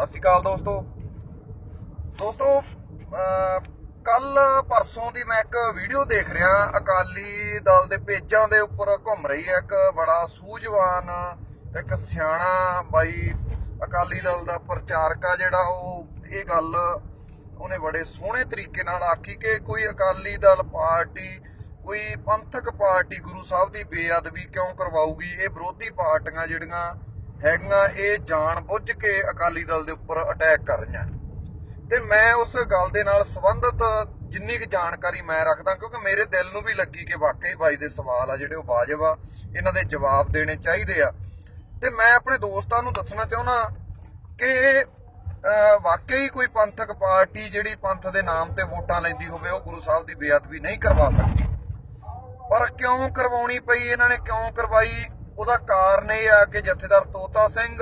ਸਤਿ ਸ਼੍ਰੀ ਅਕਾਲ ਦੋਸਤੋ। ਦੋਸਤੋ ਕੱਲ ਪਰਸੋਂ ਦੀ ਮੈਂ ਇੱਕ ਵੀਡੀਓ ਦੇਖ ਰਿਹਾ। ਅਕਾਲੀ ਦਲ ਦੇ ਪੇਜਾਂ ਦੇ ਉੱਪਰ ਘੁੰਮ ਰਹੀ ਹੈ ਇੱਕ ਬੜਾ ਸੂਝਵਾਨ, ਇੱਕ ਸਿਆਣਾ ਬਾਈ ਅਕਾਲੀ ਦਲ ਦਾ ਪ੍ਰਚਾਰਕ ਆ ਜਿਹੜਾ ਉਹ ਇਹ ਗੱਲ ਉਹਨੇ ਬੜੇ ਸੋਹਣੇ ਤਰੀਕੇ ਨਾਲ ਆਖੀ ਕਿ ਕੋਈ ਅਕਾਲੀ ਦਲ ਪਾਰਟੀ, ਕੋਈ ਪੰਥਕ ਪਾਰਟੀ ਗੁਰੂ ਸਾਹਿਬ ਦੀ ਬੇਅਦਬੀ ਕਿਉਂ ਕਰਵਾਊਗੀ? ਇਹ ਵਿਰੋਧੀ ਪਾਰਟੀਆਂ ਜਿਹੜੀਆਂ ਹੈਗੀਆਂ ਇਹ ਜਾਣ ਬੁੱਝ ਕੇ ਅਕਾਲੀ ਦਲ ਦੇ ਉੱਪਰ ਅਟੈਕ ਕਰ ਰਹੀਆਂ। ਤੇ ਮੈਂ ਉਸ ਗੱਲ ਦੇ ਨਾਲ ਸੰਬੰਧਿਤ ਜਿੰਨੀ ਕੁ ਜਾਣਕਾਰੀ ਮੈਂ ਰੱਖਦਾ, ਕਿਉਂਕਿ ਮੇਰੇ ਦਿਲ ਨੂੰ ਵੀ ਲੱਗੀ ਕਿ ਵਾਕਈ ਬਾਈ ਦੇ ਸਵਾਲ ਆ ਜਿਹੜੇ ਉਹ ਵਾਜਬ ਆ, ਇਹਨਾਂ ਦੇ ਜਵਾਬ ਦੇਣੇ ਚਾਹੀਦੇ ਆ। ਤੇ ਮੈਂ ਆਪਣੇ ਦੋਸਤਾਂ ਨੂੰ ਦੱਸਣਾ ਚਾਹੁੰਦਾ ਕਿ ਵਾਕਈ ਕੋਈ ਪੰਥਕ ਪਾਰਟੀ ਜਿਹੜੀ ਪੰਥ ਦੇ ਨਾਮ ਤੇ ਵੋਟਾਂ ਲੈਂਦੀ ਹੋਵੇ, ਉਹ ਗੁਰੂ ਸਾਹਿਬ ਦੀ ਬੇਅਦਬੀ ਨਹੀਂ ਕਰਵਾ ਸਕਦੀ। ਪਰ ਕਿਉਂ ਕਰਵਾਉਣੀ ਪਈ, ਇਹਨਾਂ ਨੇ ਕਿਉਂ ਕਰਵਾਈ? ਉਹਦਾ ਕਾਰਨ ਇਹ ਆ ਕਿ ਜਥੇਦਾਰ ਤੋਤਾ ਸਿੰਘ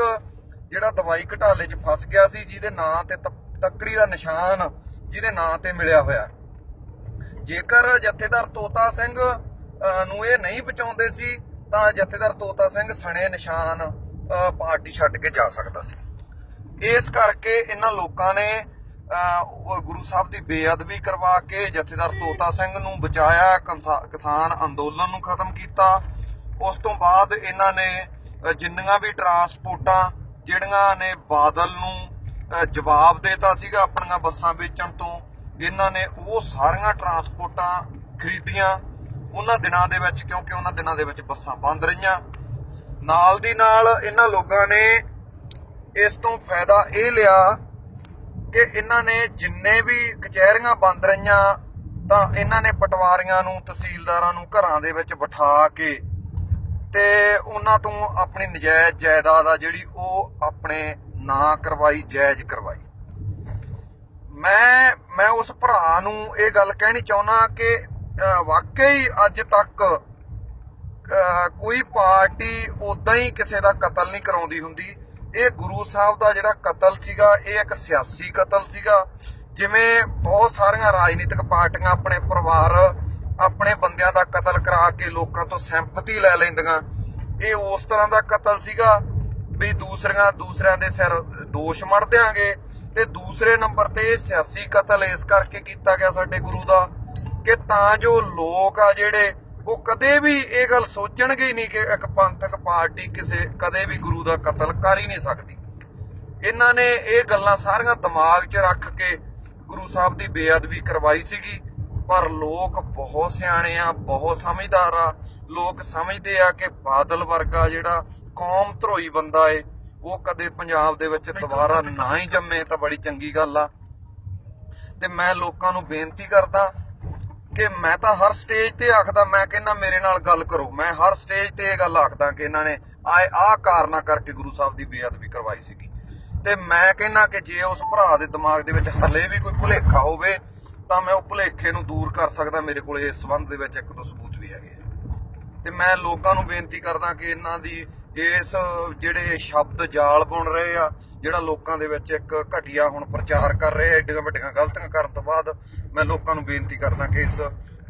ਜਿਹੜਾ ਦਵਾਈ ਘਟਾਲੇ 'ਚ ਫਸ ਗਿਆ ਸੀ ਜਿਹਦੇ ਨਾਂ ਤੇ ਤ- ਤੱਕੜੀ ਦਾ ਨਿਸ਼ਾਨ ਜਿਹਦੇ ਨਾਂ ਤੇ ਮਿਲਿਆ ਹੋਇਆ। ਜੇਕਰ ਜਥੇਦਾਰ ਤੋਤਾ ਸਿੰਘ ਨੂੰ ਇਹ ਨਹੀਂ ਬਚਾਉਂਦੇ ਸੀ ਤਾਂ ਜਥੇਦਾਰ ਤੋਤਾ ਸਿੰਘ ਸਣੇ ਨਿਸ਼ਾਨ ਅਹ, ਪਾਰਟੀ ਛੱਡ ਕੇ ਜਾ ਸਕਦਾ ਸੀ। ਇਸ ਕਰਕੇ ਇਹਨਾਂ ਲੋਕਾਂ ਨੇ ਅਹ, ਗੁਰੂ ਸਾਹਿਬ ਦੀ ਬੇਅਦਬੀ ਕਰਵਾ ਕੇ ਜਥੇਦਾਰ ਤੋਤਾ ਸਿੰਘ ਨੂੰ ਬਚਾਇਆ ਕੰਸਾ- ਕਿਸਾਨ ਅੰਦੋਲਨ ਨੂੰ ਖਤਮ ਕੀਤਾ। ਉਸ ਤੋਂ ਬਾਅਦ ਇਹਨਾਂ ਨੇ ਜਿੰਨੀਆਂ ਵੀ ਟਰਾਂਸਪੋਰਟਾਂ, ਜਿਹੜੀਆਂ ਨੇ ਬਾਦਲ ਨੂੰ ਜਵਾਬ ਦੇਤਾ ਸੀਗਾ ਆਪਣੀਆਂ ਬੱਸਾਂ ਵੇਚਣ ਤੋਂ, ਇਹਨਾਂ ਨੇ ਉਹ ਸਾਰੀਆਂ ਟਰਾਂਸਪੋਰਟਾਂ ਖਰੀਦੀਆਂ। ਉਹਨਾਂ ਦਿਨਾਂ ਦੇ ਵਿੱਚ, ਕਿਉਂਕਿ ਉਹਨਾਂ ਦਿਨਾਂ ਦੇ ਵਿੱਚ ਬੱਸਾਂ ਬੰਦ ਰਹੀਆਂ। ਨਾਲ ਦੀ ਨਾਲ ਇਹਨਾਂ ਲੋਕਾਂ ਨੇ ਇਸ ਤੋਂ ਫਾਇਦਾ ਇਹ ਲਿਆ ਕਿ ਇਹਨਾਂ ਨੇ ਜਿੰਨੇ ਵੀ ਕਚਹਿਰੀਆਂ ਬੰਦ ਰਹੀਆਂ, ਤਾਂ ਇਹਨਾਂ ਨੇ ਪਟਵਾਰੀਆਂ ਨੂੰ, ਤਹਿਸੀਲਦਾਰਾਂ ਨੂੰ ਘਰਾਂ ਦੇ ਵਿੱਚ ਬਿਠਾ ਕੇ ਤੇ ਉਹਨਾਂ ਤੋਂ ਆਪਣੀ ਨਜਾਇਜ਼ ਜਾਇਦਾਦ ਆ ਜਿਹੜੀ ਉਹ ਆਪਣੇ ਨਾਂ ਕਰਵਾਈ, ਜਾਇਜ਼ ਕਰਵਾਈ। ਮੈਂ ਮੈਂ ਉਸ ਭਰਾ ਨੂੰ ਇਹ ਗੱਲ ਕਹਿਣੀ ਚਾਹੁੰਦਾ ਕਿ ਵਾਕਈ ਅੱਜ ਤੱਕ ਕੋਈ ਪਾਰਟੀ ਉਦਾਂ ਹੀ ਕਿਸੇ ਦਾ ਕਤਲ ਨਹੀਂ ਕਰਾਉਂਦੀ ਹੁੰਦੀ। ਇਹ ਗੁਰੂ ਸਾਹਿਬ ਦਾ ਜਿਹੜਾ ਕਤਲ ਸੀਗਾ, ਇਹ ਇੱਕ ਸਿਆਸੀ ਕਤਲ ਸੀਗਾ। ਜਿਵੇਂ ਬਹੁਤ ਸਾਰੀਆਂ ਰਾਜਨੀਤਿਕ ਪਾਰਟੀਆਂ ਆਪਣੇ ਪਰਿਵਾਰ ਆਪਣੇ ਬੰਦਿਆਂ ਦਾ ਕਤਲ ਕਰਾ ਕੇ ਲੋਕਾਂ ਤੋਂ ਸਿੰਪਥੀ ਲੈ ਲੈਂਦੀਆਂ। ਇਹ ਉਸ ਤਰ੍ਹਾਂ ਦਾ ਕਤਲ ਸੀਗਾ ਵੀ ਦੂਸਰੀਆਂ ਦੂਸਰਿਆਂ ਦੇ ਸਿਰ ਦੋਸ਼ ਮੜ ਦਿਆਂਗੇ ਤੇ ਦੂਸਰੇ ਨੰਬਰ ਤੇ ਸਿਆਸੀ ਕਤਲ ਇਸ ਕਰਕੇ ਕੀਤਾ ਗਿਆ ਸਾਡੇ ਗੁਰੂ ਦਾ ਕਿ ਤਾਂ ਜੋ ਲੋਕ ਆ ਜਿਹੜੇ, ਉਹ ਕਦੇ ਵੀ ਇਹ ਗੱਲ ਸੋਚਣਗੇ ਹੀ ਨਹੀਂ ਕਿ ਇੱਕ ਪੰਥਕ ਪਾਰਟੀ ਕਿਸੇ ਕਦੇ ਵੀ ਗੁਰੂ ਦਾ ਕਤਲ ਕਰ ਹੀ ਨਹੀਂ ਸਕਦੀ। ਇਹਨਾਂ ਨੇ ਇਹ ਗੱਲਾਂ ਸਾਰੀਆਂ ਦਿਮਾਗ 'ਚ ਰੱਖ ਕੇ ਗੁਰੂ ਸਾਹਿਬ ਦੀ ਬੇਅਦਬੀ ਕਰਵਾਈ ਸੀਗੀ। ਪਰ ਲੋਕ ਬਹੁਤ ਸਿਆਣੇ ਆ ਬਹੁਤ ਸਮਝਦਾਰ ਆ। ਲੋਕ ਸਮਝਦੇ ਆ ਕਿ ਬਾਦਲ ਵਰਗਾ ਜਿਹੜਾ ਕੌਮ ਧਰੋਈ ਬੰਦਾ ਏ ਉਹ ਕਦੇ ਪੰਜਾਬ ਦੇ ਵਿੱਚ ਦੁਬਾਰਾ ਨਾ ਹੀ ਜੰਮੇ ਤਾਂ ਬੜੀ ਚੰਗੀ ਗੱਲ ਆ। ਤੇ ਮੈਂ ਲੋਕਾਂ ਨੂੰ ਬੇਨਤੀ ਕਰਦਾ ਕਿ ਮੈਂ ਤਾਂ ਹਰ ਸਟੇਜ ਤੇ ਆਖਦਾ ਮੈਂ ਕਹਿੰਦਾ ਮੇਰੇ ਨਾਲ ਗੱਲ ਕਰੋ। ਮੈਂ ਹਰ ਸਟੇਜ ਤੇ ਇਹ ਗੱਲ ਆਖਦਾ ਕਿ ਇਹਨਾਂ ਨੇ ਆਏ ਆਹ ਕਾਰਨਾ ਕਰਕੇ ਗੁਰੂ ਸਾਹਿਬ ਦੀ ਬੇਅਦਬੀ ਕਰਵਾਈ ਸੀਗੀ। ਤੇ ਮੈਂ ਕਹਿੰਦਾ ਕਿ ਜੇ ਉਸ ਭਰਾ ਦੇ ਦਿਮਾਗ ਦੇ ਵਿੱਚ ਹਲੇ ਵੀ ਕੋਈ ਭੁਲੇਖਾ ਹੋਵੇ ਤਾਂ ਮੈਂ ਉਹ ਭੁਲੇਖੇ ਨੂੰ ਦੂਰ ਕਰ ਸਕਦਾ ਮੇਰੇ ਕੋਲ, ਇਸ ਸੰਬੰਧ ਦੇ ਵਿੱਚ ਇੱਕ ਦੋ ਸਬੂਤ ਵੀ ਹੈਗੇ ਆ। ਤੇ ਮੈਂ ਲੋਕਾਂ ਨੂੰ ਬੇਨਤੀ ਕਰਦਾ ਕਿ ਇਹਨਾਂ ਦੀ ਇਸ, ਜਿਹੜੇ ਸ਼ਬਦ ਜਾਲ ਬੁਣ ਰਹੇ ਆ, ਜਿਹੜਾ ਲੋਕਾਂ ਦੇ ਵਿੱਚ ਇੱਕ ਘਟੀਆ ਹੁਣ ਪ੍ਰਚਾਰ ਕਰ ਰਹੇ ਆ ਏਡੀਆਂ ਵੱਡੀਆਂ ਗਲਤੀਆਂ ਕਰਨ ਤੋਂ ਬਾਅਦ ਮੈਂ ਲੋਕਾਂ ਨੂੰ ਬੇਨਤੀ ਕਰਦਾ ਕਿ ਇਸ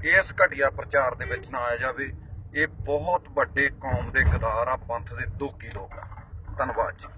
ਇਸ ਘਟੀਆ ਪ੍ਰਚਾਰ ਦੇ ਵਿੱਚ ਨਾ ਆਇਆ ਜਾਵੇ। ਇਹ ਬਹੁਤ ਵੱਡੇ ਕੌਮ ਦੇ ਗਦਾਰ ਆ, ਪੰਥ ਦੇ ਦੋਕੀ ਲੋਕ ਆ। ਧੰਨਵਾਦ ਜੀ।